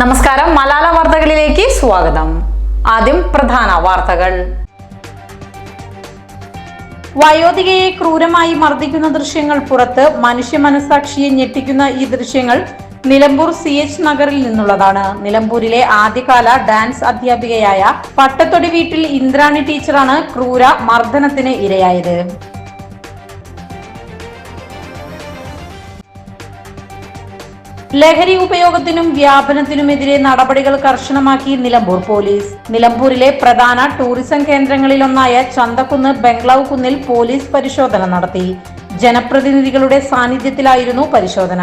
നമസ്കാരം. മലാല വാർത്തകളിലേക്ക് സ്വാഗതം. ആദ്യം പ്രധാന വാർത്തകൾ. വയോധികയെ ക്രൂരമായി മർദ്ദിക്കുന്ന ദൃശ്യങ്ങൾ പുറത്ത് മനുഷ്യ മനസാക്ഷിയെ ഞെട്ടിക്കുന്ന ഈ ദൃശ്യങ്ങൾ നിലമ്പൂർ സി എച്ച് നഗറിൽ നിന്നുള്ളതാണ്. നിലമ്പൂരിലെ ആദ്യകാല ഡാൻസ് അധ്യാപികയായ പട്ടത്തൊടി വീട്ടിൽ ഇന്ദ്രാണി ടീച്ചറാണ് ക്രൂര മർദ്ദനത്തിന് ഇരയായത്. ലഹരി ഉപയോഗത്തിനും വ്യാപനത്തിനുമെതിരെ നടപടികൾ കർശനമാക്കി നിലമ്പൂർ പോലീസ്. നിലമ്പൂരിലെ പ്രധാന ടൂറിസം കേന്ദ്രങ്ങളിലൊന്നായ ചന്തക്കുന്ന് ബംഗ്ലാവ് കുന്നിൽ പോലീസ് പരിശോധന നടത്തി. ജനപ്രതിനിധികളുടെ സാന്നിധ്യത്തിലായിരുന്നു പരിശോധന.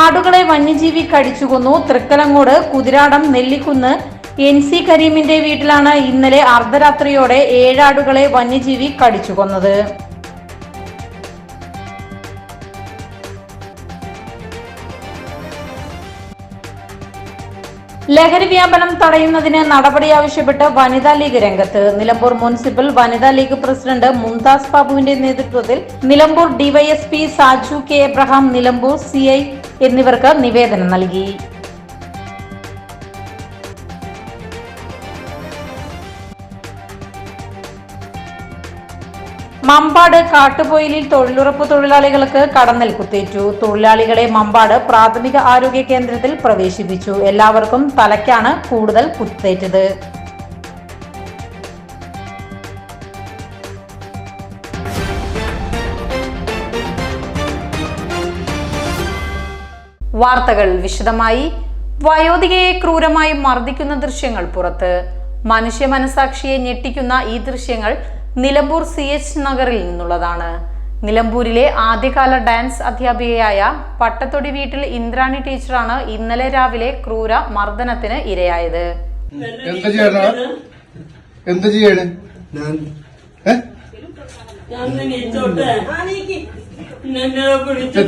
ആടുകളെ വന്യജീവി കടിച്ചുകൊന്നു തൃക്കലങ്ങോട് കുതിരാടം നെല്ലിക്കുന്ന് എൻ സി കരീമിന്റെ വീട്ടിലാണ് ഇന്നലെ അർദ്ധരാത്രിയോടെ ഏഴാടുകളെ വന്യജീവി കടിച്ചുകൊന്നത് ലഹരി വ്യാപനം തടയുന്നതിന് നടപടി ആവശ്യപ്പെട്ട് വനിതാ ലീഗ് രംഗത്ത്. Nilambur municipal Vanitha League president Mumtaz ബാബുവിന്റെ നേതൃത്വത്തിൽ Nilambur DYSP Saju K Abraham Nilambur C എന്നിവർക്ക് നിവേദനം നൽകി. മമ്പാട് കാട്ടുപോയിലിൽ തൊഴിലുറപ്പ് തൊഴിലാളികൾക്ക് കടന്നൽ കുത്തേറ്റു. തൊഴിലാളികളെ മമ്പാട് പ്രാഥമിക ആരോഗ്യ കേന്ദ്രത്തിൽ പ്രവേശിപ്പിച്ചു. എല്ലാവർക്കും തലയ്ക്കാണ് കൂടുതൽ കുത്തേറ്റത്. വാർത്തകൾ വിശദമായി. വയോധികയെ ക്രൂരമായി മർദ്ദിക്കുന്ന ദൃശ്യങ്ങൾ പുറത്ത്. മനുഷ്യ മനസാക്ഷിയെ ഞെട്ടിക്കുന്ന ഈ ദൃശ്യങ്ങൾ നിലമ്പൂർ സി എച്ച് നഗറിൽ നിന്നുള്ളതാണ്. നിലമ്പൂരിലെ ആദ്യകാല ഡാൻസ് അധ്യാപികയായ പട്ടത്തൊടി വീട്ടിൽ ഇന്ദ്രാണി ടീച്ചറാണ് ഇന്നലെ രാവിലെ ക്രൂര മർദ്ദനത്തിന് ഇരയായത്. എന്ത് ചെയ്യണം? ധരിച്ചു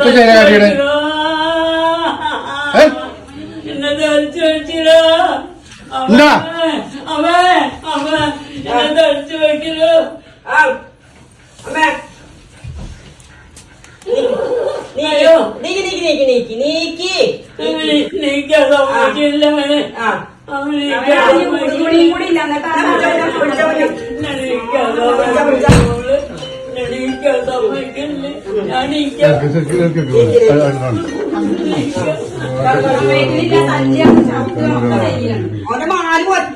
അവേ അവേ എന്നെ ധരിച്ചു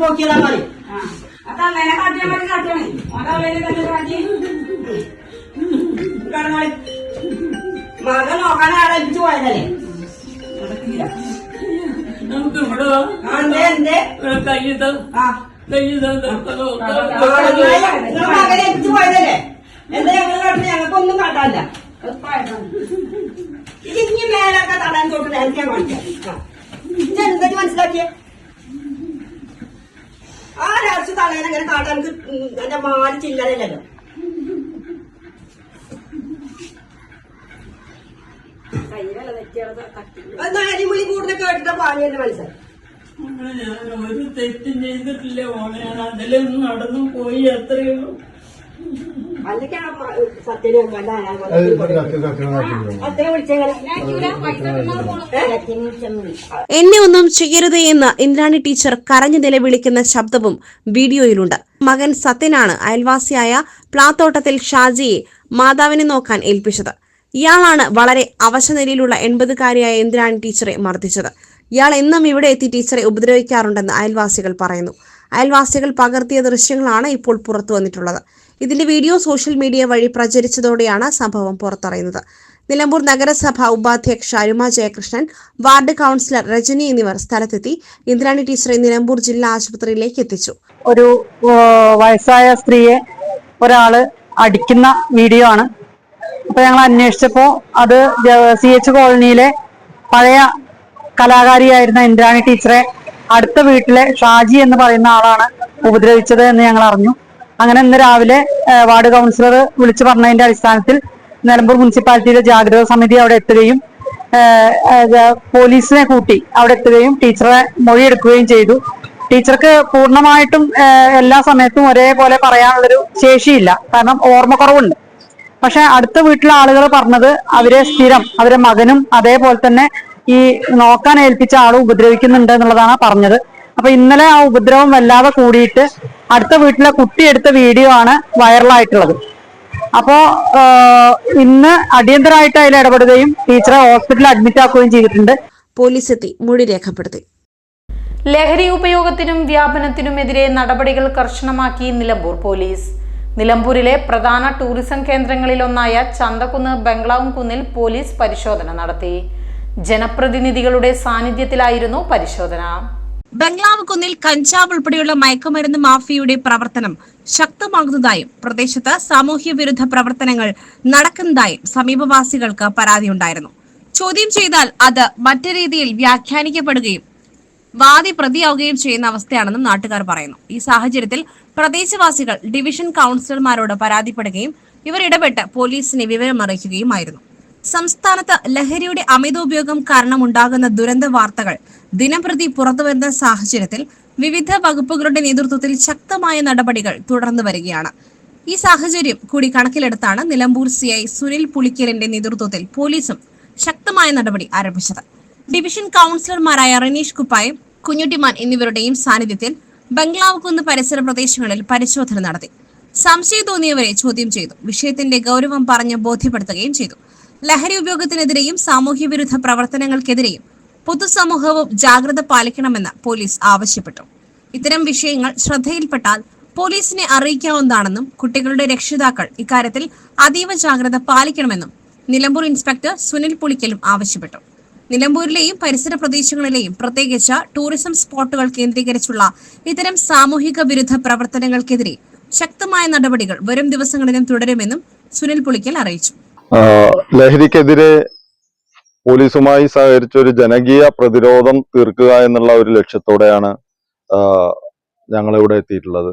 പോക്കിയതാ അയ്യോ നീക്കി നീക്കി നീക്കി നീക്കി നീക്കി നീക്കാൻ സമ്മതിക്കില്ല അവനെ ആ അവൻ കൂടിയും കൂടി ഇല്ല എന്നിട്ട് എന്നെ നീക്കാൻ സമ്മതിക്കില്ല എന്നെ നീക്കാൻ സമ്മതിക്കില്ല ഞാൻ നീക്കാൻ ഇറക്ക്, ഇറക്ക്, ഇറക്ക്, ഇറക്ക്. അത് അത് കാണും. ഓന്റെ മാൽ പോക്കിയതാ മതി കടന്നാളി മകൻ നോക്കാൻ ഏൽപ്പിച്ചു പോയതല്ലേ നമുക്ക് ഇവിടെ. എന്തേ എന്തേ ഇവിടെ ആ മകനെ ഏൽപ്പിച്ചു പോയതല്ലേ എന്താ ഞങ്ങൾ കാട്ടുന്നത് ഞങ്ങൾക്കൊന്നും കാട്ടാനില്ല ഇനി മേലൊക്കെ തടാൻ തൊട്ട് നേരത്തെ കാണിക്കാം എന്താ മനസ്സിലാക്കിയേ ആ രാഷ്ട്രീയ തളേനെ ഇങ്ങനെ കാട്ടാൻ എനിക്ക് എന്റെ മാൽ ചില്ലറയില്ലല്ലോ. അരിമുളി കൂടുതൽ കേട്ടിട്ട് പാങ്ങി എന്റെ മനസ്സിലായി ഞാൻ ഒരു തെറ്റും ചെയ്തിട്ടില്ല ഞാൻ അതിലൊന്നും നടന്നു പോയി അത്രയുള്ളൂ അല്ലെങ്കിൽ ആ സത്യനെ. അത്ര എന്നെ ഒന്നും ചെയ്യരുത് എന്ന് ഇന്ദ്രാണി ടീച്ചർ കരഞ്ഞു നിലവിളിക്കുന്ന ശബ്ദവും വീഡിയോയിലുണ്ട്. മകൻ സത്യനാണ് അയൽവാസിയായ പ്ലാത്തോട്ടത്തിൽ ഷാജിയെ മാതാവിനെ നോക്കാൻ ഏൽപ്പിച്ചത്. ഇയാളാണ് വളരെ അവശനിലയിലുള്ള എൺപതുകാരിയായ ഇന്ദ്രാണി ടീച്ചറെ മർദ്ദിച്ചത്. ഇയാൾ എന്നും ഇവിടെ എത്തി ടീച്ചറെ ഉപദ്രവിക്കാറുണ്ടെന്ന് അയൽവാസികൾ പറയുന്നു. അയൽവാസികൾ പകർത്തിയ ദൃശ്യങ്ങളാണ് ഇപ്പോൾ പുറത്തു വന്നിട്ടുള്ളത്. ഇതിന്റെ വീഡിയോ സോഷ്യൽ മീഡിയ വഴി പ്രചരിച്ചതോടെയാണ് സംഭവം പുറത്തറിയുന്നത്. നിലമ്പൂർ നഗരസഭ ഉപാധ്യക്ഷ അരുമ ജയകൃഷ്ണൻ വാർഡ് കൗൺസിലർ രജനി എന്നിവർ സ്ഥലത്തെത്തി ഇന്ദ്രാണി ടീച്ചറെ നിലമ്പൂർ ജില്ലാ ആശുപത്രിയിലേക്ക് എത്തിച്ചു. ഒരു വയസ്സായ സ്ത്രീയെ ഒരാൾ അടിക്കുന്ന വീഡിയോ ആണ്. അപ്പൊ ഞങ്ങൾ അന്വേഷിച്ചപ്പോ അത് സി എച്ച് കോളനിയിലെ പഴയ കലാകാരിയായിരുന്ന ഇന്ദ്രാണി ടീച്ചറെ അടുത്ത വീട്ടിലെ ഷാജി എന്ന് പറയുന്ന ആളാണ് ഉപദ്രവിച്ചത് എന്ന് ഞങ്ങൾ അറിഞ്ഞു. അങ്ങനെ ഇന്ന് രാവിലെ വാർഡ് കൗൺസിലർ വിളിച്ചു പറഞ്ഞതിന്റെ അടിസ്ഥാനത്തിൽ നിലമ്പൂർ മുനിസിപ്പാലിറ്റിയിലെ ജാഗ്രത സമിതി അവിടെ എത്തുകയും പോലീസിനെ കൂട്ടി അവിടെ എത്തുകയും ടീച്ചറെ മൊഴിയെടുക്കുകയും ചെയ്തു. ടീച്ചർക്ക് പൂർണമായിട്ടും എല്ലാ സമയത്തും ഒരേപോലെ പറയാനുള്ളൊരു ശേഷിയില്ല. കാരണം ഓർമ്മക്കുറവുണ്ട്. പക്ഷെ അടുത്ത വീട്ടിലെ ആളുകൾ പറഞ്ഞത് അവരെ സ്ഥിരം അവരെ മകനും അതേപോലെ തന്നെ ഈ നോക്കാൻ ഏൽപ്പിച്ച ആളും ഉപദ്രവിക്കുന്നുണ്ട് എന്നുള്ളതാണ് പറഞ്ഞത്. അപ്പൊ ഇന്നലെ ആ ഉപദ്രവം വല്ലാതെ കൂടിയിട്ട് അടുത്ത വീട്ടിലെ കുട്ടി എടുത്ത വീഡിയോ ആണ് വൈറലായിട്ടുള്ളത് അപ്പോ ഇന്ന് അടിയന്തരമായിട്ട് അതിൽ ഇടപെടുകയും ടീച്ചറെ ഹോസ്പിറ്റലിൽ അഡ്മിറ്റ് ആക്കുകയും ചെയ്തിട്ടുണ്ട്. പോലീസ് എത്തി മൊഴി രേഖപ്പെടുത്തി. ലഹരി ഉപയോഗത്തിനും വ്യാപനത്തിനുമെതിരെ നടപടികൾ കർശനമാക്കി നിലമ്പൂർ പോലീസ്. നിലമ്പൂരിലെ പ്രധാന ടൂറിസം കേന്ദ്രങ്ങളിലൊന്നായ ചന്തക്കുന്ന് ബംഗ്ലാവും കുന്നിൽ പോലീസ് പരിശോധന നടത്തി. ജനപ്രതിനിധികളുടെ സാന്നിധ്യത്തിലായിരുന്നു പരിശോധന. ബംഗ്ലാവ് കുന്നിൽ കഞ്ചാവ് ഉൾപ്പെടെയുള്ള മയക്കുമരുന്ന് മാഫിയയുടെ പ്രവർത്തനം ശക്തമാകുന്നതായും പ്രദേശത്ത് സാമൂഹ്യ വിരുദ്ധ പ്രവർത്തനങ്ങൾ നടക്കുന്നതായും സമീപവാസികൾക്ക് പരാതിയുണ്ടായിരുന്നു. ചോദ്യം ചെയ്താൽ അത് മറ്റു രീതിയിൽ വ്യാഖ്യാനിക്കപ്പെടുകയും വാദി പ്രതിയാവുകയും ചെയ്യുന്ന അവസ്ഥയാണെന്നും നാട്ടുകാർ പറയുന്നു. ഈ സാഹചര്യത്തിൽ പ്രദേശവാസികൾ ഡിവിഷൻ കൗൺസിലർമാരോട് പരാതിപ്പെടുകയും ഇവർ ഇടപെട്ട് പോലീസിനെ വിവരമറിയിക്കുകയുമായിരുന്നു. സംസ്ഥാനത്ത് ലഹരിയുടെ അമിതോപയോഗം കാരണമുണ്ടാകുന്ന ദുരന്ത വാർത്തകൾ ദിനംപ്രതി പുറത്തുവരുന്ന സാഹചര്യത്തിൽ വിവിധ വകുപ്പുകളുടെ നേതൃത്വത്തിൽ ശക്തമായ നടപടികൾ തുടർന്നു വരികയാണ്. ഈ സാഹചര്യം കൂടി കണക്കിലെടുത്താണ് നിലമ്പൂർ സി ഐ സുനിൽ പുളിക്കലിന്റെ നേതൃത്വത്തിൽ പോലീസും ശക്തമായ നടപടി ആരംഭിച്ചത്. ഡിവിഷൻ കൗൺസിലർമാരായ റനീഷ് കുപ്പായം കുഞ്ഞുട്ടിമാൻ എന്നിവരുടെയും സാന്നിധ്യത്തിൽ ബംഗ്ലാവ് കുന്ന് പരിസര പ്രദേശങ്ങളിൽ പരിശോധന നടത്തി. സംശയം തോന്നിയവരെ ചോദ്യം ചെയ്തു. വിഷയത്തിന്റെ ഗൗരവം പറഞ്ഞ് ബോധ്യപ്പെടുത്തുകയും ചെയ്തു. ലഹരി ഉപയോഗത്തിനെതിരെയും സാമൂഹ്യ വിരുദ്ധ പ്രവർത്തനങ്ങൾക്കെതിരെയും പൊതുസമൂഹവും ജാഗ്രത പാലിക്കണമെന്ന് പോലീസ് ആവശ്യപ്പെട്ടു. ഇത്തരം വിഷയങ്ങൾ ശ്രദ്ധയിൽപ്പെട്ടാൽ പോലീസിനെ അറിയിക്കാവുന്നതാണെന്നും കുട്ടികളുടെ രക്ഷിതാക്കൾ ഇക്കാര്യത്തിൽ അതീവ ജാഗ്രത പാലിക്കണമെന്നും നിലമ്പൂർ ഇൻസ്പെക്ടർ സുനിൽ പുളിക്കലും ആവശ്യപ്പെട്ടു. നിലമ്പൂരിലെയും പരിസര പ്രദേശങ്ങളിലെയും പ്രത്യേകിച്ച് ടൂറിസം സ്പോട്ടുകൾ കേന്ദ്രീകരിച്ചുള്ള ഇത്തരം സാമൂഹിക വിരുദ്ധ പ്രവർത്തനങ്ങൾക്കെതിരെ ശക്തമായ നടപടികൾ വരും ദിവസങ്ങളിലും തുടരുമെന്നും സുനിൽ പുളിക്കൽ അറിയിച്ചു. ലഹരിക്കെതിരെ പോലീസുമായി സഹകരിച്ച ഒരു ജനകീയ പ്രതിരോധം തീർക്കുക എന്നുള്ള ഒരു ലക്ഷ്യത്തോടെയാണ് ഞങ്ങളിവിടെ എത്തിയിട്ടുള്ളത്.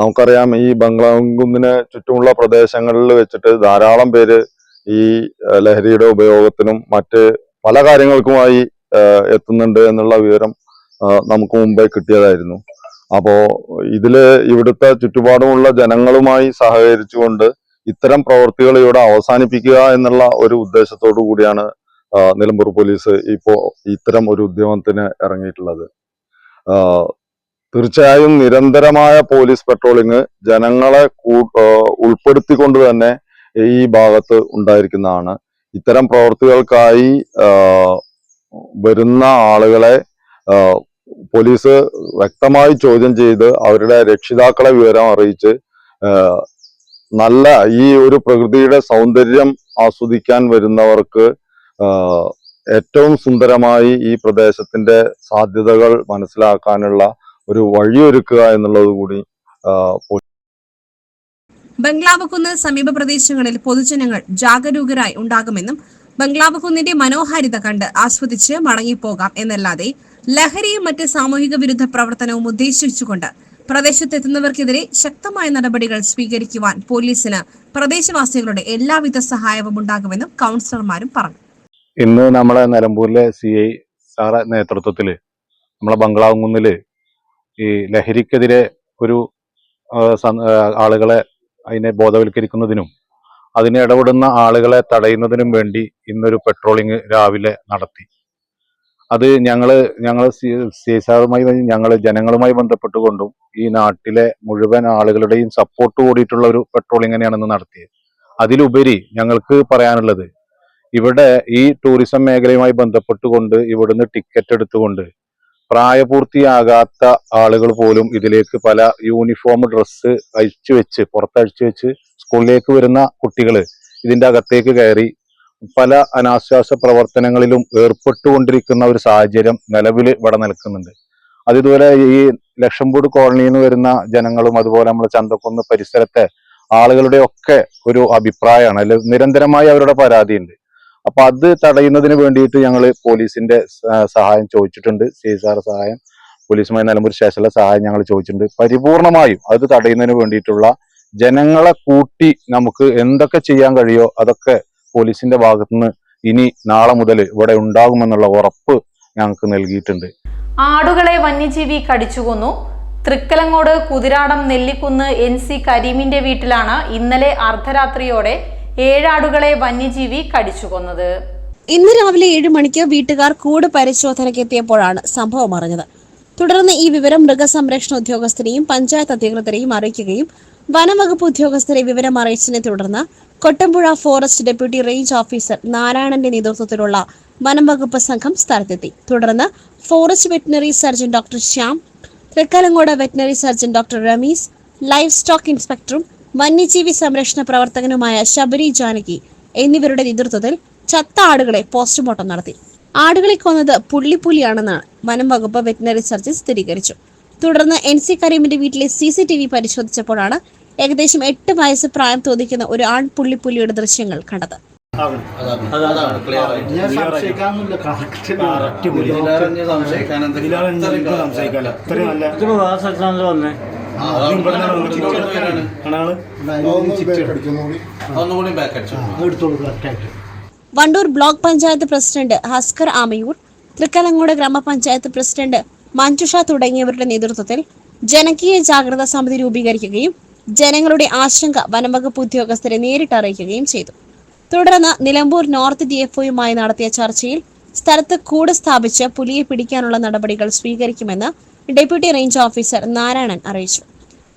നമുക്കറിയാം ഈ ബംഗ്ലാകുന്നിന് ചുറ്റുമുള്ള പ്രദേശങ്ങളിൽ വെച്ചിട്ട് ധാരാളം പേര് ഈ ലഹരിയുടെ ഉപയോഗത്തിനും മറ്റ് പല കാര്യങ്ങൾക്കുമായി എത്തുന്നുണ്ട് എന്നുള്ള വിവരം നമുക്ക് മുമ്പേ കിട്ടിയതായിരുന്നു. അപ്പോൾ ഇതിൽ ഇവിടുത്തെ ചുറ്റുപാടുമുള്ള ജനങ്ങളുമായി സഹകരിച്ചുകൊണ്ട് ഇത്തരം പ്രവൃത്തികൾ ഇവിടെ അവസാനിപ്പിക്കുക എന്നുള്ള ഒരു ഉദ്ദേശത്തോടു കൂടിയാണ് നിലമ്പൂർ പോലീസ് ഇപ്പോൾ ഇത്തരം ഒരു ഉദ്യമത്തിന് ഇറങ്ങിയിട്ടുള്ളത്. തീർച്ചയായും നിരന്തരമായ പോലീസ് പെട്രോളിംഗ് ജനങ്ങളെ ഉൾപ്പെടുത്തിക്കൊണ്ട് തന്നെ ഈ ഭാഗത്ത് ഉണ്ടായിരിക്കുന്നതാണ്. ഇത്തരം പ്രവൃത്തികൾക്കായി വരുന്ന ആളുകളെ പോലീസ് വ്യക്തമായി ചോദ്യം ചെയ്ത് അവരുടെ രക്ഷിതാക്കളെ വിവരം അറിയിച്ച് നല്ല ഈ ഒരു പ്രകൃതിയുടെ സൗന്ദര്യം ആസ്വദിക്കാൻ വരുന്നവർക്ക് ഏറ്റവും സുന്ദരമായി ഈ പ്രദേശത്തിന്റെ സാധ്യതകൾ മനസ്സിലാക്കാനുള്ള ഒരു വഴിയൊരുക്കുക എന്നുള്ളത് കൂടി ആഹ് ബംഗ്ലാവ് കുന്ന് സമീപ പ്രദേശങ്ങളിൽ പൊതുജനങ്ങൾ ജാഗരൂകരായി ഉണ്ടാകുമെന്നും ബംഗ്ലാവ് കുന്നിന്റെ മനോഹാരിത കണ്ട് ആസ്വദിച്ച് മടങ്ങിപ്പോകാം എന്നല്ലാതെ ലഹരിയും മറ്റ് സാമൂഹിക വിരുദ്ധ പ്രവർത്തനവും ഉദ്ദേശിച്ചുകൊണ്ട് പ്രദേശത്തെത്തുന്നവർക്കെതിരെ ശക്തമായ നടപടികൾ സ്വീകരിക്കുവാൻ പോലീസിന് പ്രദേശവാസികളുടെ എല്ലാവിധ സഹായവും ഉണ്ടാകുമെന്നും കൗൺസിലർമാരും പറഞ്ഞു. ഇന്ന് നമ്മളെ നിലമ്പൂരിലെ സി ഐ സാറെ നേതൃത്വത്തിൽ നമ്മളെ ബംഗ്ലാവുകുന്നിൽ ഈ ലഹരിക്കെതിരെ ഒരു ആളുകളെ അതിനെ ബോധവൽക്കരിക്കുന്നതിനും അതിനെ ഇടപെടുന്ന ആളുകളെ തടയുന്നതിനും വേണ്ടി ഇന്നൊരു പെട്രോളിംഗ് രാവിലെ നടത്തി. അത് ഞങ്ങൾ സി സി സാറുമായി ഞങ്ങൾ ജനങ്ങളുമായി ബന്ധപ്പെട്ടുകൊണ്ടും ഈ നാട്ടിലെ മുഴുവൻ ആളുകളുടെയും സപ്പോർട്ട് കൂടിയിട്ടുള്ള ഒരു പെട്രോളിംഗ് തന്നെയാണെന്ന് നടത്തിയത്. അതിലുപരി ഞങ്ങൾക്ക് പറയാനുള്ളത് ഇവിടെ ഈ ടൂറിസം മേഖലയുമായി ബന്ധപ്പെട്ടുകൊണ്ട് ഇവിടുന്ന് ടിക്കറ്റ് എടുത്തുകൊണ്ട് പ്രായപൂർത്തിയാകാത്ത ആളുകൾ പോലും ഇതിലേക്ക് പല യൂണിഫോം ഡ്രസ്സ് അഴിച്ചു വെച്ച് പുറത്തഴിച്ചു വെച്ച് സ്കൂളിലേക്ക് വരുന്ന കുട്ടികൾ ഇതിന്റെ അകത്തേക്ക് കയറി പല അനാശ്വാസ പ്രവർത്തനങ്ങളിലും ഏർപ്പെട്ടുകൊണ്ടിരിക്കുന്ന ഒരു സാഹചര്യം നിലവിൽ ഇവിടെ നിൽക്കുന്നുണ്ട്. അത് ഇതുപോലെ ഈ ലക്ഷംപൂട് കോളനിയിൽ നിന്ന് വരുന്ന ജനങ്ങളും അതുപോലെ നമ്മുടെ ചന്തക്കുന്ന് പരിസരത്തെ ആളുകളുടെ ഒക്കെ ഒരു അഭിപ്രായമാണ്. അല്ലെ നിരന്തരമായി അവരുടെ പരാതിയുണ്ട്. അപ്പൊ അത് തടയുന്നതിന് വേണ്ടിയിട്ട് ഞങ്ങൾ പോലീസിന്റെ സഹായം ചോദിച്ചിട്ടുണ്ട്. സി സാർ സഹായം പോലീസുമായി നിലമ്പൂർ സ്റ്റേഷനിലെ സഹായം ഞങ്ങൾ ചോദിച്ചിട്ടുണ്ട്. പരിപൂർണമായും അത് തടയുന്നതിന് വേണ്ടിയിട്ടുള്ള ജനങ്ങളെ കൂട്ടി നമുക്ക് എന്തൊക്കെ ചെയ്യാൻ കഴിയോ അതൊക്കെ പോലീസിന്റെ ഭാഗത്തുനിന്ന് ഇനി നാളെ മുതൽ ഇവിടെ ഉണ്ടാകുമെന്നുള്ള ഉറപ്പ് ഞങ്ങൾക്ക് നൽകിയിട്ടുണ്ട്. ആടുകളെ വന്യജീവി കടിച്ചുകൊന്നു തൃക്കലങ്ങോട് കുതിരാടം നെല്ലിക്കുന്ന് എൻ സി കരീമിന്റെ വീട്ടിലാണ് ഇന്നലെ അർദ്ധരാത്രിയോടെ ഏഴാടുകളെ വന്യജീവി കടിച്ചു കൊന്നത്. ഇന്ന് രാവിലെ ഏഴ് മണിക്ക് വീട്ടുകാർ കൂട് പരിശോധനയ്ക്ക് എത്തിയപ്പോഴാണ് സംഭവം അറിഞ്ഞത്. തുടർന്ന് ഈ വിവരം മൃഗസംരക്ഷണ ഉദ്യോഗസ്ഥരെയും പഞ്ചായത്ത് അധികൃതരെയും അറിയിക്കുകയും വനംവകുപ്പ് ഉദ്യോഗസ്ഥരെ വിവരം അറിയിച്ചതിനെ തുടർന്ന് Kottampuzha forest deputy range officer നാരായണന്റെ നേതൃത്വത്തിലുള്ള വനംവകുപ്പ് സംഘം സ്ഥലത്തെത്തി. തുടർന്ന് forest veterinary surgeon doctor Shyam Thrikkalangode veterinary surgeon doctor Ramees livestock ഇൻസ്പെക്ടറും വന്യജീവി സംരക്ഷണ പ്രവർത്തകനുമായ ശബരി ജാനകി എന്നിവരുടെ നേതൃത്വത്തിൽ ചത്ത ആടുകളെ പോസ്റ്റ്മോർട്ടം നടത്തി. ആടുകളെ കൊന്നത് പുള്ളിപ്പുലിയാണെന്നാണ് വനം വകുപ്പ് വെറ്റിനറി സർജൻ സ്ഥിരീകരിച്ചു. തുടർന്ന് എൻ സി കരീമിന്റെ വീട്ടിലെ സി സി ടി വി പരിശോധിച്ചപ്പോഴാണ് ഏകദേശം എട്ട് വയസ്സ് പ്രായം തോന്നിക്കുന്ന ഒരു ആൺ പുള്ളിപ്പുലിയുടെ ദൃശ്യങ്ങൾ കണ്ടത്. വണ്ടൂർ ബ്ലോക്ക് പഞ്ചായത്ത് പ്രസിഡന്റ് ഹസ്കർ ആമയൂർ തൃക്കലങ്ങോട് ഗ്രാമപഞ്ചായത്ത് പ്രസിഡന്റ് മഞ്ജുഷ തുടങ്ങിയവരുടെ നേതൃത്വത്തിൽ ജനകീയ ജാഗ്രതാ സമിതി രൂപീകരിക്കുകയും ജനങ്ങളുടെ ആശങ്ക വനംവകുപ്പ് ഉദ്യോഗസ്ഥരെ നേരിട്ട് അറിയിക്കുകയും ചെയ്തു. തുടർന്ന് നിലമ്പൂർ നോർത്ത് ഡി എഫ്ഒയുമായി നടത്തിയ ചർച്ചയിൽ സ്ഥലത്ത് കൂട് സ്ഥാപിച്ച് പുലിയെ പിടിക്കാനുള്ള നടപടികൾ സ്വീകരിക്കുമെന്ന് ഡെപ്യൂട്ടി റേഞ്ച് ഓഫീസർ നാരായണൻ അറിയിച്ചു.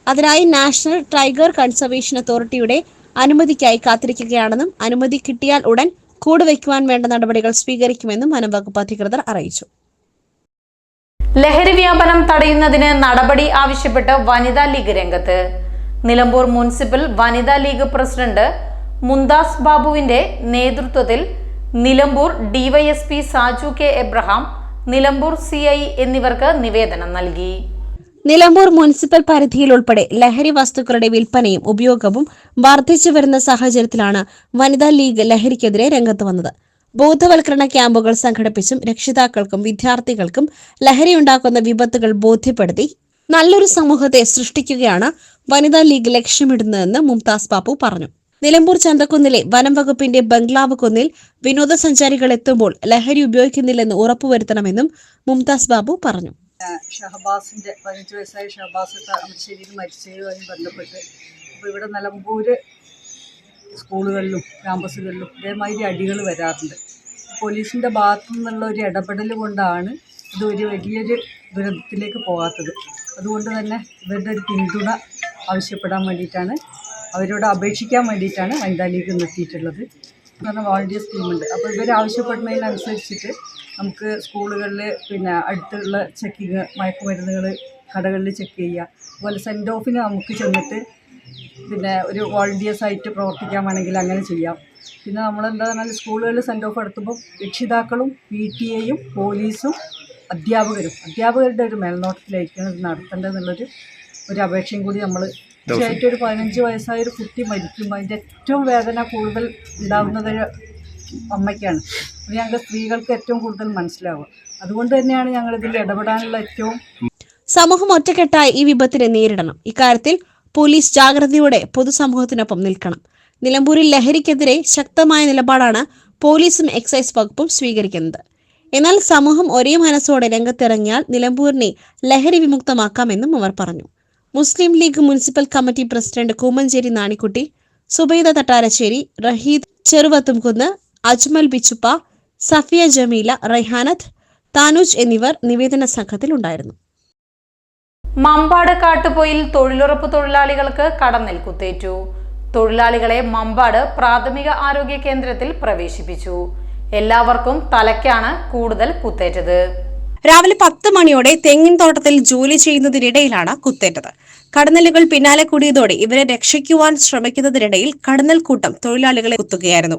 അതിനായി നാഷണൽ ടൈഗർ കൺസർവേഷൻ അതോറിറ്റിയുടെ അനുമതിക്കായി കാത്തിരിക്കുകയാണെന്നും അനുമതി കിട്ടിയാൽ ഉടൻ കൂട് വയ്ക്കുവാൻ വേണ്ട നടപടികൾ സ്വീകരിക്കുമെന്നും വനംവകുപ്പ് അധികൃതർ അറിയിച്ചു. ലഹരി വ്യാപനം തടയുന്നതിന് നടപടി ആവശ്യപ്പെട്ട് വനിതാ ലീഗ് രംഗത്ത് Nilambur municipal Vanitha League president Mumtaz ബാബുവിന്റെ നേതൃത്വത്തിൽ Nilambur DYSP Saju K Abraham Nilambur C എന്നിവർക്ക് നിവേദനം നൽകി. നിലമ്പൂർ മുനിസിപ്പൽ പരിധിയിൽ ഉൾപ്പെടെ ലഹരി വസ്തുക്കളുടെ വിൽപ്പനയും ഉപയോഗവും വർദ്ധിച്ചു വരുന്ന സാഹചര്യത്തിലാണ് വനിതാ ലീഗ് ലഹരിക്കെതിരെ രംഗത്ത് വന്നത്. ബോധവൽക്കരണ ക്യാമ്പുകൾ സംഘടിപ്പിച്ചും രക്ഷിതാക്കൾക്കും വിദ്യാർത്ഥികൾക്കും ലഹരിയുണ്ടാക്കുന്ന വിപത്തുകൾ ബോധ്യപ്പെടുത്തി നല്ലൊരു സമൂഹത്തെ സൃഷ്ടിക്കുകയാണ് വനിതാ ലീഗ് ലക്ഷ്യമിടുന്നതെന്ന് മുംതാസ് ബാബു പറഞ്ഞു. നിലമ്പൂർ ചന്തക്കുന്നിലെ വനം വകുപ്പിന്റെ ബംഗ്ലാവ് കുന്നിൽ വിനോദസഞ്ചാരികൾ എത്തുമ്പോൾ ലഹരി ഉപയോഗിക്കുന്നില്ലെന്ന് ഉറപ്പുവരുത്തണമെന്നും മുംതാസ് ബാബു പറഞ്ഞു. ഷഹബാസിന്റെ പതിനഞ്ച് വയസ്സായ ഷഹബാസ് താമരശ്ശേരിയിൽ മരിച്ചതുമായി ബന്ധപ്പെട്ട് അപ്പോൾ ഇവിടെ നിലമ്പൂര് സ്കൂളുകളിലും ക്യാമ്പസുകളിലും ഇതേമാതിരി അടികൾ വരാറുണ്ട്. പോലീസിന്റെ ഭാഗത്തു നിന്നുള്ള ഒരു ഇടപെടൽ കൊണ്ടാണ് ഇത് ഒരു വലിയൊരു ദുരന്തത്തിലേക്ക് പോകാത്തത്. അതുകൊണ്ട് തന്നെ ഇവരുടെ ഒരു പിന്തുണ ആവശ്യപ്പെടാൻ വേണ്ടിയിട്ടാണ് അവരോട് അപേക്ഷിക്കാൻ വേണ്ടിയിട്ടാണ് വനിതാ ലീഗ് നിർത്തിയിട്ടുള്ളത് കാരണം വോളണ്ടിയർ സ്കീമുണ്ട് അപ്പോൾ ഇവർ ആവശ്യപ്പെടുന്നതിനനുസരിച്ചിട്ട് നമുക്ക് സ്കൂളുകളിൽ പിന്നെ അടുത്തുള്ള ചെക്കിങ് മയക്കുമരുന്നുകൾ കടകളിൽ ചെക്ക് ചെയ്യുക. അതുപോലെ സെൻഡ് ഓഫിന് നമുക്ക് ചെന്നിട്ട് പിന്നെ ഒരു വോളണ്ടിയേഴ്സായിട്ട് പ്രവർത്തിക്കാൻ വേണമെങ്കിൽ അങ്ങനെ ചെയ്യാം. പിന്നെ നമ്മളെന്താ പറഞ്ഞാൽ സ്കൂളുകളിൽ സെൻഡ് ഓഫ് നടത്തുമ്പോൾ രക്ഷിതാക്കളും പി ടി എയും പോലീസും അധ്യാപകരും അധ്യാപകരുടെ ഒരു മേൽനോട്ടത്തിലേക്കാണ് ഇത് നടത്തേണ്ടതെന്നുള്ളൊരു ഒരു അപേക്ഷയും കൂടി നമ്മൾ തീർച്ചയായിട്ടും ഒരു പതിനഞ്ച് വയസ്സായ ഒരു കുട്ടി മരിക്കുമ്പോൾ അതിന്റെ ഏറ്റവും വേദന കൂടുതൽ ഉണ്ടാകുന്നത് അമ്മയ്ക്കാണ്. അത് ഞങ്ങൾ സ്ത്രീകൾക്ക് ഏറ്റവും കൂടുതൽ മനസ്സിലാവുക. അതുകൊണ്ട് തന്നെയാണ് ഞങ്ങൾ ഇതിൽ ഇടപെടാനുള്ള ഏറ്റവും സമൂഹം ഒറ്റക്കെട്ടായി ഈ വിപത്തിനെ നേരിടണം. ഇക്കാര്യത്തിൽ പോലീസ് ജാഗ്രതയോടെ പൊതുസമൂഹത്തിനൊപ്പം നിൽക്കണം. നിലമ്പൂരിൽ ലഹരിക്കെതിരെ ശക്തമായ നിലപാടാണ് പോലീസും എക്സൈസ് വകുപ്പും സ്വീകരിക്കുന്നത്. എന്നാൽ സമൂഹം ഒരേ മനസ്സോടെ രംഗത്തിറങ്ങിയാൽ നിലമ്പൂരിനെ ലഹരി വിമുക്തമാക്കാമെന്നും അവർ പറഞ്ഞു. Muslim League municipal committee president Koomancheri Nanikutty Subaida Thattarasseri Raheed Cheruvathumkunnu Ajmal Bichuppa Safiya Jameela Raihanath Thanuj എന്നിവർ നിവേദന സംഘത്തിലുണ്ടായിരുന്നു മമ്പാട് കാട്ടുപോയിൽ തൊഴിലുറപ്പ് തൊഴിലാളികൾക്ക് കടന്നൽ കുത്തേറ്റു. തൊഴിലാളികളെ മമ്പാട് പ്രാഥമിക ആരോഗ്യ കേന്ദ്രത്തിൽ പ്രവേശിപ്പിച്ചു. എല്ലാവർക്കും തലയ്ക്കാണ് കൂടുതൽ കുത്തേറ്റത്. രാവിലെ പത്ത് മണിയോടെ തെങ്ങിൻ തോട്ടത്തിൽ ജോലി ചെയ്യുന്നതിനിടയിലാണ് കുത്തേറ്റത്. കടന്നലുകൾ പിന്നാലെ കൂടിയതോടെ ഇവരെ രക്ഷിക്കുവാൻ ശ്രമിക്കുന്നതിനിടയിൽ കടന്നൽ കൂട്ടം തൊഴിലാളികളെ കുത്തുകയായിരുന്നു.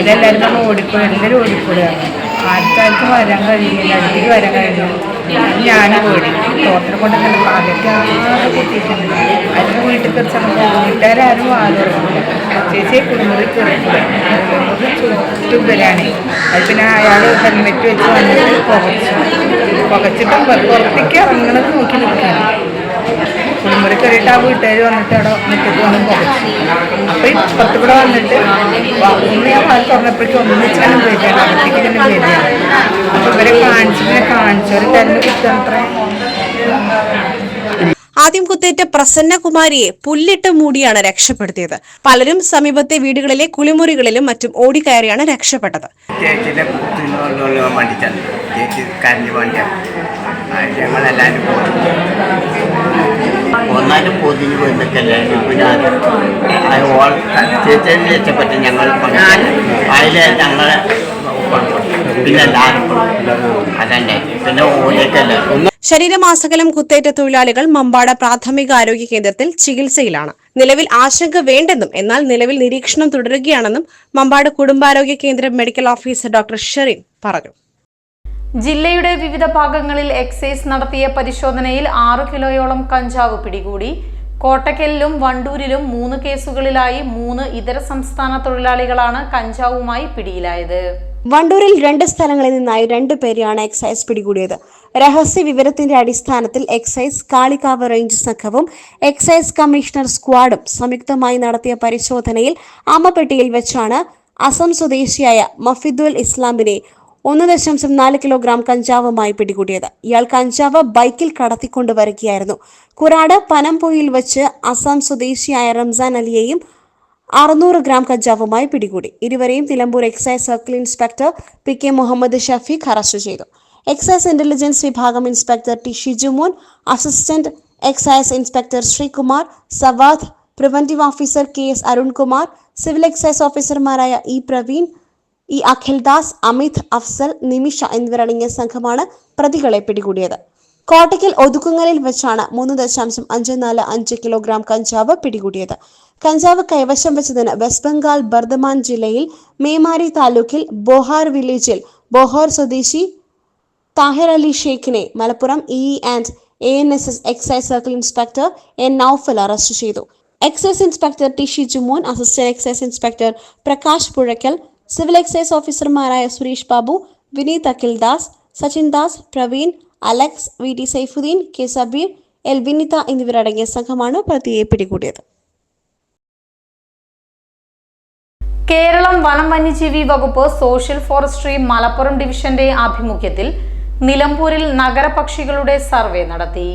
ഇതെല്ലാവരും എല്ലാവരും ഓടിക്കുക ആർക്കാർക്കും വരാൻ കഴിയില്ല അടുത്തേക്ക് വരാൻ കഴിയില്ല ഞാനും ഓടി തോട്ടം കൊണ്ട് തന്നെ പാലൊക്കെ ആകെ പൊട്ടിയിട്ടുണ്ട് അതിന് വീട്ടിൽ കയറിച്ചാണ് വീട്ടുകാരും ആദ്യം ചേച്ചിയെ കുടുംബത്തിൽ കയറിയിട്ടില്ല. ചുറ്റും വരാണ് അത് പിന്നെ അയാൾ ഹെൽമെറ്റ് വെച്ച് വന്നിട്ട് പുകച്ചു. പുകച്ചിട്ട് പുറത്തേക്ക് ഇറങ്ങണത് നോക്കി നിൽക്കുകയാണ്. കുളിമുറി കയറിയിട്ട് ആ വീട്ടുകാർ വന്നിട്ട് അവിടെ മുറ്റത്ത് വന്ന് പുകച്ചു അപ്പോൾ ഇപ്പുറത്ത് കൂടെ വന്നിട്ട് ഒന്ന് ഞാൻ പാൽ തുറന്നപ്പോഴേക്കും ഒന്നിച്ച് തന്നെ പോയിട്ടാണ് അകത്തേക്ക് തന്നെ വരികയാണ് അപ്പം ഇവരെ കാണിച്ചിങ്ങനെ കാണിച്ചവർ തരുന്ന കുറ്റമത്രേ ആദ്യം കുത്തേറ്റ പ്രസന്നകുമാരിയെ പുല്ലിട്ട് മൂടിയാണ് രക്ഷപ്പെടുത്തിയത്. പലരും സമീപത്തെ വീടുകളിലെ കുളിമുറികളിലും മറ്റും ഓടിക്കയറിയാണ് രക്ഷപ്പെട്ടത്. ചേച്ചിയുടെ ഒന്നാലും പൊതിഞ്ഞു വന്നിട്ടല്ലേ പിന്നെ ഓൾ രക്ഷപ്പെട്ട് ഞങ്ങൾ അതിലെ ഞങ്ങളെ പിന്നെ എല്ലാവരും ശരീരമാസകലം കുത്തേറ്റ തൊഴിലാളികൾ മമ്പാട പ്രാഥമിക ആരോഗ്യ കേന്ദ്രത്തിൽ ചികിത്സയിലാണ്. നിലവിൽ ആശങ്ക വേണ്ടെന്നും എന്നാൽ നിലവിൽ നിരീക്ഷണം തുടരുകയാണെന്നും മമ്പാട് കുടുംബാരോഗ്യ കേന്ദ്രം മെഡിക്കൽ ഓഫീസർ ഡോക്ടർ ഷെറിൻ പറഞ്ഞു. ജില്ലയുടെ വിവിധ ഭാഗങ്ങളിൽ എക്സൈസ് നടത്തിയ പരിശോധനയിൽ ആറു കിലോയോളം കഞ്ചാവ് പിടികൂടി. കോട്ടക്കലിലും വണ്ടൂരിലും മൂന്ന് കേസുകളിലായി മൂന്ന് ഇതര സംസ്ഥാന തൊഴിലാളികളാണ് കഞ്ചാവുമായി പിടിയിലായത്. വണ്ടൂരിൽ രണ്ട് സ്ഥലങ്ങളിൽ നിന്നായി രണ്ടു പേരെയാണ് എക്സൈസ് പിടികൂടിയത്. രഹസ്യ വിവരത്തിന്റെ അടിസ്ഥാനത്തിൽ എക്സൈസ് കാളികാവ് റേഞ്ച് സംഘവും എക്സൈസ് കമ്മീഷണർ സ്ക്വാഡും സംയുക്തമായി നടത്തിയ പരിശോധനയിൽ അമ്മപ്പെട്ടിയിൽ വെച്ചാണ് അസം സ്വദേശിയായ മഫിദുൽ ഇസ്ലാമിനെ ഒന്ന് ദശാംശം നാല് കിലോഗ്രാം കഞ്ചാവുമായി പിടികൂടിയത്. ഇയാൾ കഞ്ചാവ് ബൈക്കിൽ കടത്തിക്കൊണ്ടുവരികയായിരുന്നു കുറാട് പനംപൊയിൽ വെച്ച് അസം സ്വദേശിയായ റംസാൻ അലിയെയും അറുന്നൂറ് ഗ്രാം കഞ്ചാവുമായി പിടികൂടി. ഇരുവരെയും Nilambur excise circle inspector P K Muhammad Shafeeq arrest ചെയ്തു. എക്സൈസ് ഇന്റലിജൻസ് വിഭാഗം inspector T Shijumon assistant excise inspector Sreekumar Savad preventive officer K S Arunkumar civil excise ഓഫീസർമാരായ ഇ പ്രവീൺ ഇ അഖിൽദാസ് അമിത് അഫ്സൽ നിമിഷ എന്നിവരടങ്ങിയ സംഘമാണ് പ്രതികളെ പിടികൂടിയത്. കോട്ടയ്ക്കൽ ഒതുക്കുങ്ങലിൽ വെച്ചാണ് മൂന്ന് ദശാംശം അഞ്ച് നാല് അഞ്ച് കിലോഗ്രാം കഞ്ചാവ് പിടികൂടിയത്. കഞ്ചാവ് കൈവശം വെച്ചതിന് വെസ്റ്റ് ബംഗാൾ ബർദമാൻ ജില്ലയിൽ മേമാരി താലൂക്കിൽ ബോഹാർ വില്ലേജിൽ ബോഹാർ സ്വദേശി Thahir Ali ഷെയ്ഖിനെ Malappuram E and A N S S excise circle inspector N Noufal arrest ചെയ്തു. Excise inspector T Shijumon assistant excise inspector Prakash Puzhakkal civil excise ഓഫീസർമാരായ Suresh Babu Vineeth Akhil Das Sachin Das Praveen Alex V T Saifudheen K Sabeer L Vinitha എന്നിവരടങ്ങിയ സംഘമാണ് പ്രതിയെ പിടികൂടിയത്. കേരളം വനം വന്യജീവി വകുപ്പ് social forestry Malappuram ഡിവിഷന്റെ ആഭിമുഖ്യത്തിൽ നിലമ്പൂരിൽ നഗരപക്ഷികളുടെ സർവേ നടത്തി.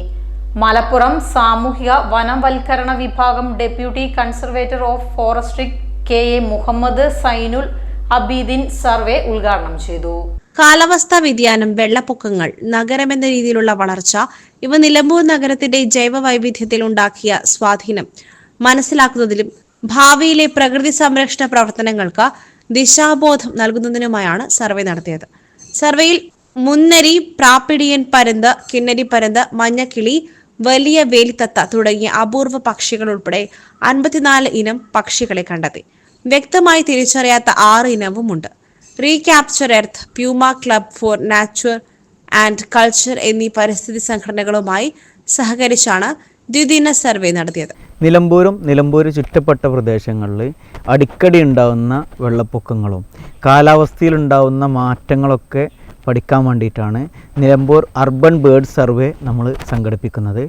മലപ്പുറം സാമൂഹിക വനവൽക്കരണ വിഭാഗം deputy conservator of forestry K A Muhammad Sainul Abideen survey ഉദ്ഘാടനം ചെയ്തു. കാലാവസ്ഥാ വ്യതിയാനം വെള്ളപ്പൊക്കങ്ങൾ നഗരമെന്ന രീതിയിലുള്ള വളർച്ച ഇവ നിലമ്പൂർ നഗരത്തിന്റെ ജൈവ വൈവിധ്യത്തിൽ ഉണ്ടാക്കിയ സ്വാധീനം. മനസ്സിലാക്കുന്നതിലും ഭാവിയിലെ പ്രകൃതി സംരക്ഷണ പ്രവർത്തനങ്ങൾക്ക് ദിശാബോധം നൽകുന്നതിനുമായാണ് സർവേ നടത്തിയത്. സർവേയിൽ മുന്നരി പ്രാപ്പിടിയൻ പരന്ത് കിന്നരി പരന്ത് മഞ്ഞക്കിളി വലിയ വേലിത്തത്ത തുടങ്ങിയ അപൂർവ പക്ഷികൾ ഉൾപ്പെടെ അൻപത്തിനാല് ഇനം പക്ഷികളെ കണ്ടെത്തി. വ്യക്തമായി തിരിച്ചറിയാത്ത ആറ് ഇനവുമുണ്ട്. Recapture Earth Puma Club for Nature and Culture എന്നീ പരിസ്ഥിതി സംഘടനകളുമായി സഹകരിച്ചാണ് ദ്വിദിന സർവേ നടത്തിയത്. നിലമ്പൂരും നിലമ്പൂർ ചുറ്റപ്പെട്ട പ്രദേശങ്ങളിൽ അടിക്കടി ഉണ്ടാകുന്ന വെള്ളപ്പൊക്കങ്ങളും കാലാവസ്ഥയിലുണ്ടാകുന്ന മാറ്റങ്ങളൊക്കെ പഠിക്കാൻ വേണ്ടിയിട്ടാണ് നിലമ്പൂർ അർബൻ ബേർഡ് സർവേ നമ്മൾ സംഘടിപ്പിക്കുന്നത്.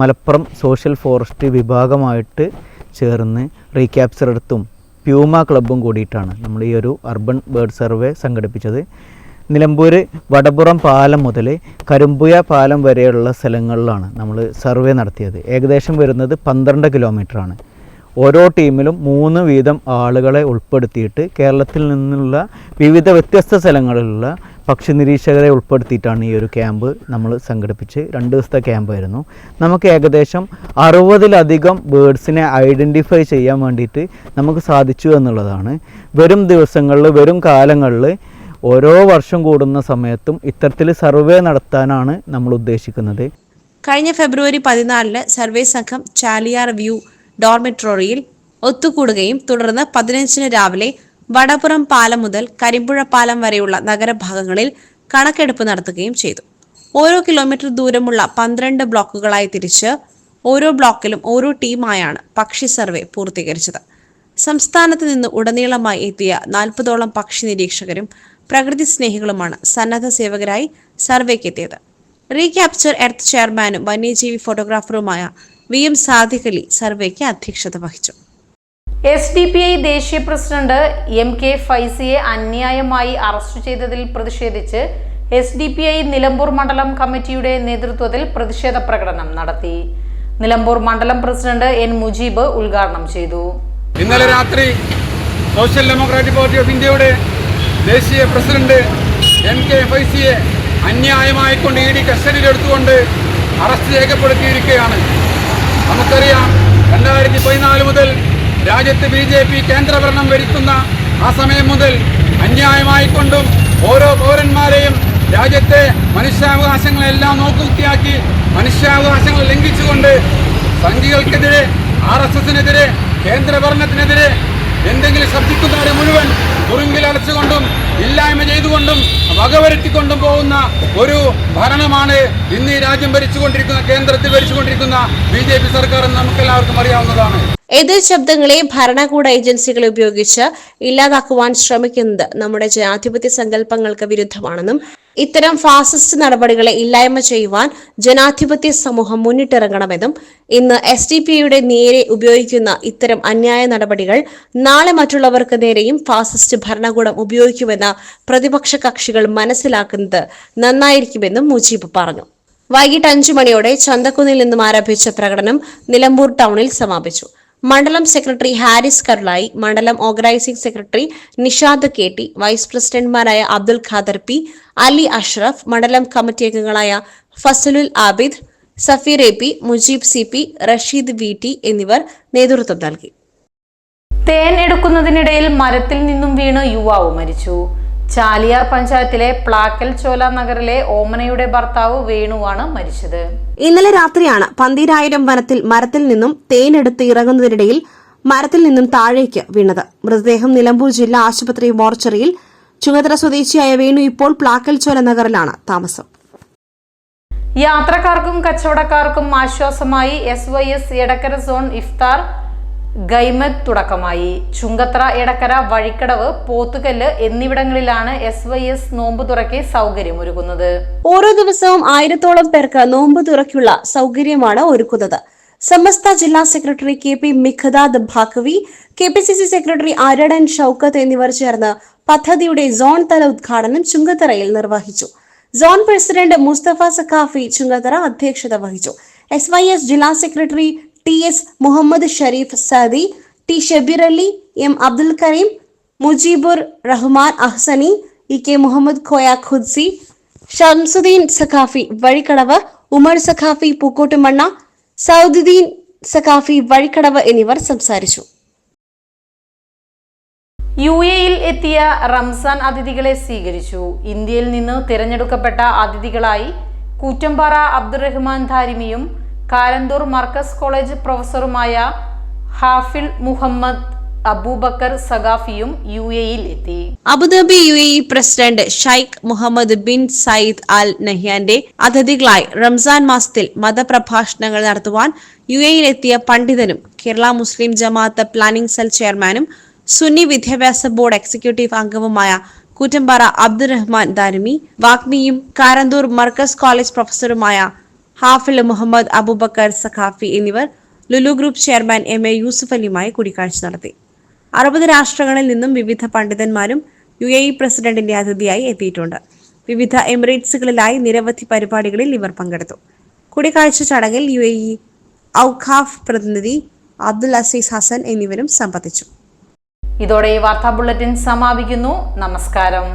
മലപ്പുറം സോഷ്യൽ ഫോറസ്റ്റ് വിഭാഗമായിട്ട് ചേർന്ന് റീക്യാപ്ചർ എടുത്തും പ്യൂമ ക്ലബ്ബും കൂടിയിട്ടാണ് നമ്മൾ ഈ ഒരു അർബൻ ബേർഡ് സർവേ സംഘടിപ്പിച്ചത്. നിലമ്പൂർ വടപുറം പാലം മുതൽ കരുമ്പുയ പാലം വരെയുള്ള സ്ഥലങ്ങളിലാണ് നമ്മൾ സർവേ നടത്തിയത്. ഏകദേശം വരുന്നത് പന്ത്രണ്ട് കിലോമീറ്ററാണ്. ഓരോ ടീമിലും മൂന്ന് വീതം ആളുകളെ ഉൾപ്പെടുത്തിയിട്ട് കേരളത്തിൽ നിന്നുള്ള വിവിധ വ്യത്യസ്ത സ്ഥലങ്ങളിലുള്ള പക്ഷി നിരീക്ഷകരെ ഉൾപ്പെടുത്തിയിട്ടാണ് ഈ ഒരു ക്യാമ്പ് നമ്മൾ സംഘടിപ്പിച്ച് രണ്ട് ദിവസത്തെ ക്യാമ്പായിരുന്നു നമുക്ക് ഏകദേശം അറുപതിലധികം ബേഡ്സിനെ ഐഡന്റിഫൈ ചെയ്യാൻ വേണ്ടിയിട്ട് നമുക്ക് സാധിച്ചു എന്നുള്ളതാണ്. വരും ദിവസങ്ങളിൽ വരും കാലങ്ങളിൽ ഓരോ വർഷം കൂടുന്ന സമയത്തും ഇത്തരത്തിൽ സർവേ നടത്താനാണ് നമ്മൾ ഉദ്ദേശിക്കുന്നത്. കഴിഞ്ഞ ഫെബ്രുവരി പതിനാലിന് സർവേ സംഘം ചാലിയാർ വ്യൂ ഡോർമെട്രോറിയിൽ ഒത്തുകൂടുകയും തുടർന്ന് പതിനഞ്ചിന് രാവിലെ വടപുറം പാലം മുതൽ കരിമ്പുഴ പാലം വരെയുള്ള നഗരഭാഗങ്ങളിൽ കണക്കെടുപ്പ് നടത്തുകയും ചെയ്തു. ഓരോ കിലോമീറ്റർ ദൂരമുള്ള പന്ത്രണ്ട് ബ്ലോക്കുകളായി തിരിച്ച് ഓരോ ബ്ലോക്കിലും ഓരോ ടീമായാണ് പക്ഷി സർവേ പൂർത്തീകരിച്ചത്. സംസ്ഥാനത്ത് നിന്ന് ഉടനീളമായി എത്തിയ നാൽപ്പതോളം പക്ഷി നിരീക്ഷകരും പ്രകൃതി സ്നേഹികളുമാണ് സന്നദ്ധ സേവകരായി സർവേക്ക് എത്തിയത് റീക്യാപ്ചർ എർത്ത് ചെയർമാനും വന്യജീവി ഫോട്ടോഗ്രാഫറുമായ വി എം സാദിഖ് സർവേക്ക് അധ്യക്ഷത വഹിച്ചു. എസ് ഡി പി ഐ ദേശീയ പ്രസിഡന്റ് എം കെ ഫൈസിയെ അന്യായമായി അറസ്റ്റ് ചെയ്തതിൽ പ്രതിഷേധിച്ച് S D P I Nilambur മണ്ഡലം കമ്മിറ്റിയുടെ നേതൃത്വത്തിൽ പ്രതിഷേധ പ്രകടനം നടത്തി. നിലമ്പൂർ മണ്ഡലം പ്രസിഡന്റ് എൻ മുജീബ് ഉദ്ഘാടനം ചെയ്തു. ഇന്നലെ രാത്രി സോഷ്യൽ ഡെമോക്രാറ്റിക് പാർട്ടി ഓഫ് ഇന്ത്യയുടെ ദേശീയ പ്രസിഡന്റ് എം കെ ഫൈസിയെ അന്യായമായി കൊണ്ട് ഇ ഡി കസ്റ്റഡിയിലെടുത്തുകൊണ്ട് അറസ്റ്റ് രേഖപ്പെടുത്തിയിരിക്കുകയാണ്. നമുക്കറിയാം രണ്ടായിരത്തി പതിനാല് മുതൽ രാജ്യത്ത് ബി ജെ പി കേന്ദ്രഭരണം വരുത്തുന്ന ആ സമയം മുതൽ അന്യായമായി കൊണ്ടും ഓരോ പൗരന്മാരെയും രാജ്യത്തെ മനുഷ്യാവകാശങ്ങളെല്ലാം നോക്കുകുത്തിയാക്കി മനുഷ്യാവകാശങ്ങൾ ലംഘിച്ചുകൊണ്ട് സംഘികൾക്കെതിരെ ആർ എസ് എസിനെതിരെ കേന്ദ്രഭരണത്തിനെതിരെ എന്തെങ്കിലും ശബ്ദിക്കുന്നവരെ മുഴുവൻ തുറുങ്കിലടച്ചുകൊണ്ടും ഇല്ലായ്മ ചെയ്തുകൊണ്ടും വകവരുത്തിക്കൊണ്ടും പോകുന്ന ഒരു ഭരണമാണ് ഇന്ന് ഈ രാജ്യം ഭരിച്ചുകൊണ്ടിരിക്കുന്ന കേന്ദ്രത്തിൽ ഭരിച്ചുകൊണ്ടിരിക്കുന്ന ബി സർക്കാർ എന്ന് നമുക്കെല്ലാവർക്കും അറിയാവുന്നതാണ്. എതിർ ശബ്ദങ്ങളെ ഭരണകൂട ഏജൻസികളെ ഉപയോഗിച്ച് ഇല്ലാതാക്കുവാൻ ശ്രമിക്കുന്നത് നമ്മുടെ ജനാധിപത്യ സങ്കല്പങ്ങൾക്ക് വിരുദ്ധമാണെന്നും ഇത്തരം ഫാസിസ്റ്റ് നടപടികളെ ഇല്ലായ്മ ചെയ്യുവാൻ ജനാധിപത്യ സമൂഹം മുന്നിട്ടിറങ്ങണമെന്നും ഇന്ന് എസ് ഡി പിയുടെ നേരെ ഉപയോഗിക്കുന്ന ഇത്തരം അന്യായ നടപടികൾ നാളെ മറ്റുള്ളവർക്ക് നേരെയും ഫാസിസ്റ്റ് ഭരണകൂടം ഉപയോഗിക്കുമെന്ന പ്രതിപക്ഷ കക്ഷികൾ മനസ്സിലാക്കുന്നത് നന്നായിരിക്കുമെന്നും മുജീബ് പറഞ്ഞു. വൈകിട്ട് അഞ്ചു മണിയോടെ ചന്തക്കുന്നിൽ നിന്നും ആരംഭിച്ച പ്രകടനം നിലമ്പൂർ ടൗണിൽ സമാപിച്ചു. മണ്ഡലം സെക്രട്ടറി ഹാരിസ് കർലായി മണ്ഡലം organising secretary Nishad K T vice പ്രസിഡന്റുമാരായ അബ്ദുൽ ഖാദർ പി അലി അഷ്റഫ് മണ്ഡലം കമ്മിറ്റി അംഗങ്ങളായ Fazalul Abid Safeer A P Mujeeb C P Rasheed V T എന്നിവർ നേതൃത്വം നൽകി. തേൻ എടുക്കുന്നതിനിടയിൽ മരത്തിൽ നിന്നും വീണ് യുവാവ് മരിച്ചു. ചാലിയാർ പഞ്ചായത്തിലെ പ്ലാക്കൽ ചോല നഗറിലെ ഓമനയുടെ ഭർത്താവ് വേണുവാണ് മരിച്ചത്. ഇന്നലെ രാത്രിയാണ് പന്തീരായിരം വനത്തിൽ മരത്തിൽ നിന്നും തേനെടുത്ത് ഇറങ്ങുന്നതിനിടയിൽ മരത്തിൽ നിന്നും താഴേക്ക് വീണത്. മൃതദേഹം നിലമ്പൂർ ജില്ലാ ആശുപത്രി മോർച്ചറിയിൽ ചുങ്കത്തറ സ്വദേശിയായ വേണു ഇപ്പോൾ പ്ലാക്കൽ ചോല നഗറിലാണ് താമസം. യാത്രക്കാർക്കും കച്ചവടക്കാർക്കും ആശ്വാസമായി S Y S Edakkara zone iftar ഗൈമത്ത് തുടക്കമായി. ചുങ്കത്ര എടക്കര വഴിക്കടവ് പോത്തുകല്ല് എന്നിവിടങ്ങളിലാണ് എസ് വൈ എസ് നോമ്പ് തുറക്കി സൗകര്യമൊരുക്കുന്നത്. ഓരോ ദിവസവും ആയിരത്തോളം പേർക്ക് നോമ്പ് തുറക്കുള്ള സൗകര്യമാണ് ഒരുക്കുന്നത്. സമസ്ത ജില്ലാ secretary K P Miqdad Baqavi K P C C secretary Aradan Shoukath എന്നിവർ ചേർന്ന് പദ്ധതിയുടെ സോൺ തല ഉദ്ഘാടനം ചുങ്കത്തറയിൽ നിർവഹിച്ചു. സോൺ പ്രസിഡന്റ് മുസ്തഫ സഖാഫി ചുങ്കത്തറ അധ്യക്ഷത വഹിച്ചു. എസ് വൈ എസ് ജില്ലാ secretary T S Muhammad Shareef Sadi T Shabeer Ali M Abdul Kareem Mujeebur Rahman Ahsani E K Muhammad Koya Qudsi Shamsudheen Saqafi Vazhikkadavu Umar Saqafi Pookkottumanna Saududheen Saqafi Vazhikkadavu എന്നിവർ സംസാരിച്ചു. U എയിൽ എത്തിയ റംസാൻ അതിഥികളെ സ്വീകരിച്ചു. ഇന്ത്യയിൽ നിന്ന് തിരഞ്ഞെടുക്കപ്പെട്ട അതിഥികളായി കൂറ്റമ്പാറ അബ്ദുറഹ്മാൻ ധാരിമിയും കാരന്തൂർ മർക്കസ് കോളേജ് പ്രൊഫസറുമായ ഹാഫിൽ മുഹമ്മദ് അബൂബക്കർ സഖാഫിയും യു എയിൽ എത്തി. Abu Dhabi U A president Sheikh Muhammad bin Zayed Al നഹ്യാന്റെ അതിഥികളായി റംസാൻ മാസത്തിൽ മതപ്രഭാഷണങ്ങൾ നടത്തുവാൻ യു എയിലെത്തിയ പണ്ഡിതനും Kerala Muslim Jamaath planning cell ചെയർമാനും സുന്നി വിദ്യാഭ്യാസ ബോർഡ് എക്സിക്യൂട്ടീവ് അംഗവുമായ കൂറ്റമ്പാറ അബ്ദുറഹ്മാൻ ദാരിമി വാഗ്മിയും കാരന്തൂർ മർക്കസ് കോളേജ് പ്രൊഫസറുമായ ഹാഫിൽ മുഹമ്മദ് അബൂബക്കർ സഖാഫി എന്നിവർ Lulu group chairman M A Yusuf അലിയുമായി കൂടിക്കാഴ്ച നടത്തി. അറുപത് രാഷ്ട്രങ്ങളിൽ നിന്നും വിവിധ പണ്ഡിതന്മാരും യു എ ഇ പ്രസിഡന്റിന്റെ അതിഥിയായി എത്തിയിട്ടുണ്ട്. വിവിധ എമിറേറ്റ്സുകളിലായി നിരവധി പരിപാടികളിൽ ഇവർ പങ്കെടുത്തു. കൂടിക്കാഴ്ച ചടങ്ങിൽ യു എ ഇ ഔഖാഫ് പ്രതിനിധി അബ്ദുൽ അസീസ് ഹസൻ എന്നിവരും സംബന്ധിച്ചു. ഇതോടെ ഈ വാർത്താ ബുള്ളറ്റിൻ സമാപിക്കുന്നു. നമസ്കാരം.